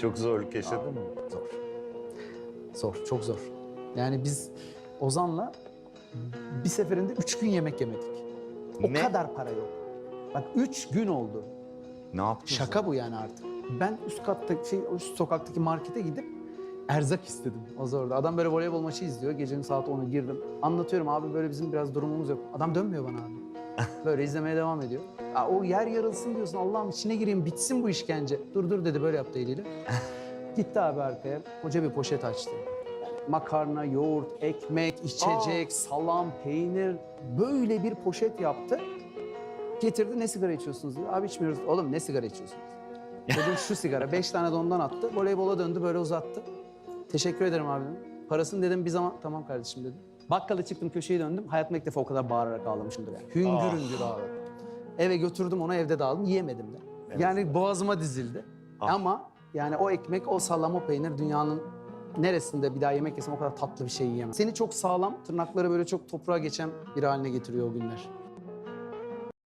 Çok zorluk yaşadın mı? zor. Zor, çok zor. Yani biz Ozan'la bir seferinde üç gün yemek yemedik. O Ne? kadar para yok. Bak üç gün oldu. Ne yaptın? Şaka bu yani artık. Ben üst kattaki, şey, üst sokaktaki markete gidip erzak istedim. O zorda. Adam böyle voleybol maçı izliyor. Gecenin saat 10'u girdim. Anlatıyorum abi böyle bizim biraz durumumuz yok. Adam dönmüyor bana abi. Böyle izlemeye devam ediyor. Aa, o yer yarılsın diyorsun. Allah'ım içine gireyim bitsin bu işkence. Dur dur dedi böyle yaptı eliyle. Gitti abi arkaya. Koca bir poşet açtı. Makarna, yoğurt, ekmek, içecek, salam, peynir böyle bir poşet yaptı. Getirdi ne sigara içiyorsunuz diyor. Abi içmiyoruz. Oğlum ne sigara içiyorsunuz? Dedim şu sigara. Beş tane de ondan attı. Voleybola döndü böyle uzattı. Teşekkür ederim abi dedim. Parasını dedim bir zaman tamam kardeşim dedim. Bakkala çıktım köşeyi döndüm. Hayatımda ilk defa o kadar bağırarak ağlamışımdır yani. Hüngür hüngür ağladım. Eve götürdüm onu evde de aldım. Yiyemedim de. Yani boğazıma dizildi. Ah. Ama yani o ekmek, o salam, o peynir dünyanın neresinde bir daha yemek yesem o kadar tatlı bir şey yiyemem. Seni çok sağlam, tırnakları böyle çok toprağa geçen bir haline getiriyor o günler.